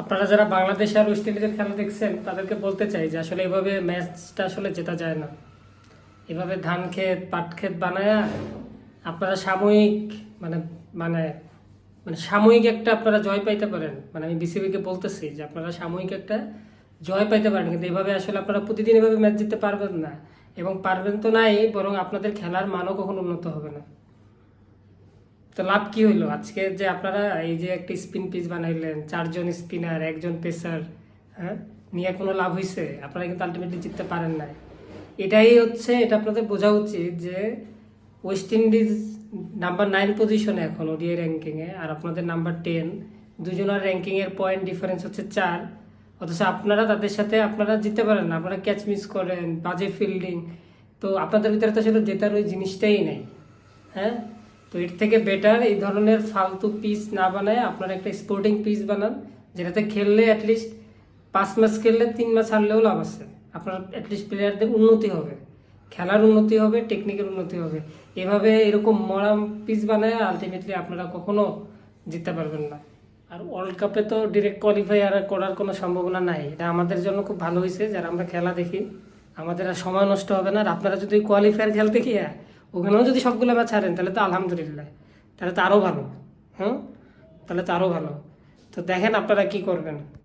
আপনারা যারা বাংলাদেশ আর ওয়েস্ট ইন্ডিজের খেলা দেখছেন, তাদেরকে বলতে চাই যে আসলে এভাবে ম্যাচটা আসলে জেতা যায় না। এভাবে ধান ক্ষেত, পাট ক্ষেত বানায়া আপনারা সাময়িক মানে মানে মানে সাময়িক একটা আপনারা জয় পাইতে পারেন। মানে আমি বিসিবিকে বলতেছি যে আপনারা সাময়িক একটা জয় পাইতে পারেন, কিন্তু এভাবে আসলে আপনারা প্রতিদিন এভাবে ম্যাচ জিততে পারবেন না। এবং পারবেন তো নাই, বরং আপনাদের খেলার মানও কখনো উন্নত হবে না। তো লাভ কি হইল? আজকে যে আপনারা এই যে একটা স্পিন পিচ বানাইলেন, চারজন স্পিনার একজন পেসার হ্যাঁ? নিয়ে কোনো লাভ হয়েছে আপনারা কিন্তু আলটিমেটলি জিততে পারেন না এটাই হচ্ছে, এটা আপনাদের বোঝা উচিত যে ওয়েস্ট ইন্ডিজ নাম্বার নাইন পজিশনে এখন ওডিআই র্যাঙ্কিংয়ে আর আপনাদের নাম্বার টেন দুজনের র্যাঙ্কিংয়ের পয়েন্ট ডিফারেন্স হচ্ছে চার। অথচ আপনারা তাদের সাথে আপনারা জিততে পারেন না, আপনারা ক্যাচ মিস করেন, বাজে ফিল্ডিং তো আপনাদের ভিতরে তো আসলে জেতার ওই জিনিসটাই নেই হ্যাঁ? তো এর থেকে বেটার এই ধরনের ফালতু পিচ না বানায় আপনারা একটা স্পোর্টিং পিচ বানান, যেটাতে খেললে অ্যাটলিস্ট পাঁচ ম্যাচ খেললে তিন ম্যাচ হারলেও লাভ আছে। আপনার অ্যাটলিস্ট প্লেয়ারদের উন্নতি হবে, খেলার উন্নতি হবে টেকনিকের উন্নতি হবে। এভাবে এরকম মরাম পিচ বানায় আলটিমেটলি আপনারা কখনো জিততে পারবেন না। আর ওয়ার্ল্ড কাপে তো ডিরেক্ট কোয়ালিফাই আর করার কোনো সম্ভাবনা নাই। এটা আমাদের জন্য খুব ভালো হয়েছে, যারা আমরা খেলা দেখি, আমাদের আর সময় নষ্ট হবে না। আর আপনারা যদি কোয়ালিফায়ার খেলতে গিয়ে ওখানেও যদি সবগুলো ম্যাচ হারেন, তাহলে তো আলহামদুলিল্লাহ। তাহলে তো আরও ভালো। হ্যাঁ? তাহলে তো আরও ভালো। তো দেখেন আপনারা কি করবেন।